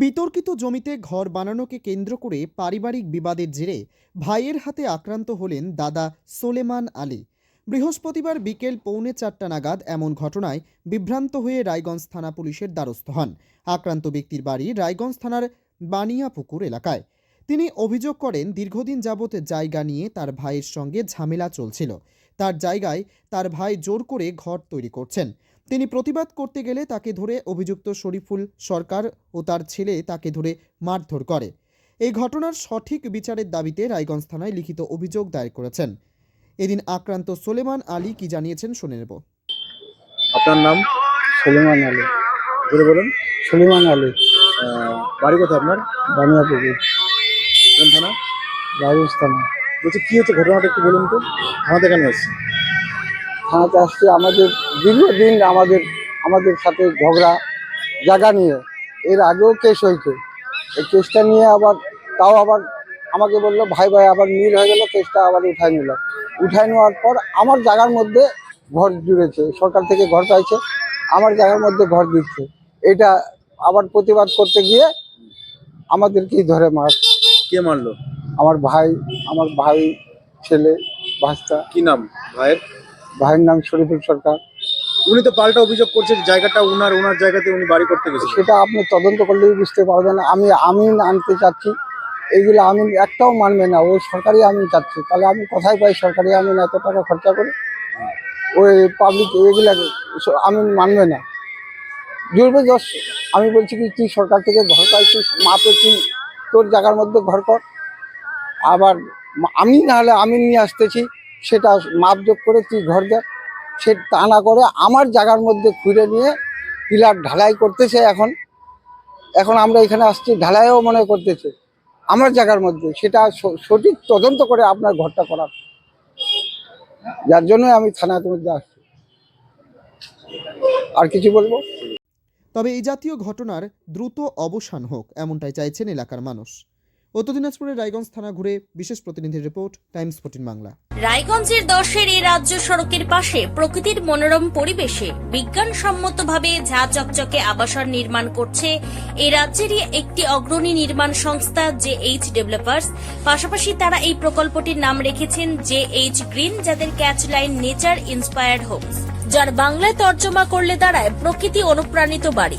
বিতর্কিত জমিতে ঘর বানানোকে কেন্দ্র করে পারিবারিক বিবাদের জেরে ভাইয়ের হাতে আক্রান্ত হলেন দাদা সোলেমান আলী। বৃহস্পতিবার বিকেল পৌনে চারটা নাগাদ এমন ঘটনায় বিভ্রান্ত হয়ে রায়গঞ্জ থানা পুলিশের দ্বারস্থ হন। আক্রান্ত ব্যক্তির বাড়ি রায়গঞ্জ থানার বানিয়াপুকুর এলাকায়। তিনি অভিযোগ করেন, দীর্ঘদিন যাবৎ জায়গা নিয়ে তার ভাইয়ের সঙ্গে ঝামেলা চলছিল। তার জায়গায় তার ভাই জোর করে ঘর তৈরি করছেন। তিনি প্রতিবাদ করতে গেলে তাকে ধরে অভিযুক্ত শরীফুল সরকার ও তার ছেলে তাকে ধরে মারধর করে। এই ঘটনার সঠিক বিচারের দাবিতে রায়গঞ্জ থানায় লিখিত অভিযোগ দায়ের করেছেন। এদিন আক্রান্ত সোলেমান আলী কি জানিয়েছেন শুনে নেব। আপনার নাম? সলিমান আলী। বলুন। সলিমান আলী। বাড়ি কোথায় আপনার? বানিয়াপুকুর। কোন থানা? রাজস্থান। বলছি কি হচ্ছে ঘটনাটা একটু বলুন তো? আমাদের কেন এসছে থানাতে আসছে আমাদের দীর্ঘদিন আমাদের আমাদের সাথে ঝগড়া জায়গা নিয়ে। এর আগেও কেস হয়েছে। এই কেসটা নিয়ে আবার তাও আবার আমাকে বলল ভাই ভাই আবার মিল হয়ে গেল কেসটা আবার উঠায় নিল। উঠায় নেওয়ার পর আমার জায়গার মধ্যে ঘর জুড়েছে। সরকার থেকে ঘর পাইছে আমার জায়গার মধ্যে ঘর দিচ্ছে। এটা আবার প্রতিবাদ করতে গিয়ে আমাদেরকেই ধরে মার। কে মারলো? আমার ভাই আমার ভাই ছেলে ভাস্তা। কি নাম ভাইয়ের? ভাইয়ের নাম শরীফুল সরকার। উনি তো পাল্টা অভিযোগ করছে যে জায়গাটা উনার ওনার জায়গাতে উনি বাড়ি করতে গেছিলেন। সেটা আপনি তদন্ত করলেই বুঝতে পারবেন। আমি আমি আনতে চাচ্ছি এইগুলো আমিন একটাও মানবে না। ওই সরকারি আমিন চাচ্ছি। তাহলে আমি কোথায় পাই সরকারি? আমিন এত টাকা খরচা করে? ওই পাবলিক এগুলা আমিন মানবে না। জুড়বে দশ আমি বলছি কি তুই সরকার থেকে ঘর পাইছিস? মাপে তুই তোর জায়গার মধ্যে ঘর কর। আবার আমি না হলে আমি নিয়ে আসতেছি, সেটা মাপজোক করে তুই ঘর দে। সে তা না করে আমার জায়গার মধ্যে খুঁড়ে নিয়ে পিলার ঢালাই করতেছে এখন। এখন আমরা এখানে আসছি, ঢালাইও মনে করতেছে। আমার জায়গার মধ্যে সেটা সঠিক তদন্ত করে আপনার ঘরটা করার। যার জন্য আমি থানার মধ্যে আসছি। আর কিছু বলব? তবে এই জাতীয় ঘটনার দ্রুত অবসান হোক, এমনটাই চাইছেন এলাকার মানুষ। উত্তর দিনাজপুরের রায়গঞ্জ থানা ঘুরে বিশেষ প্রতিনিধির রিপোর্ট, টাইমস ফোর্টিন বাংলা। রায়গঞ্জের দশের এই রাজ্য সড়কের পাশে প্রকৃতির মনোরম পরিবেশে বিজ্ঞানসম্মতভাবে ঝা চকচকে আবাসন নির্মাণ করছে এই রাজ্যেরই একটি অগ্রণী নির্মাণ সংস্থা জে এইচ ডেভেলপার্স। পাশাপাশি তারা এই প্রকল্পটির নাম রেখেছেন জে এইচ গ্রিন, যাদের catch line nature inspired homes, যার বাংলায় তর্জমা করলে দাঁড়ায় প্রকৃতি অনুপ্রাণিত বাড়ি।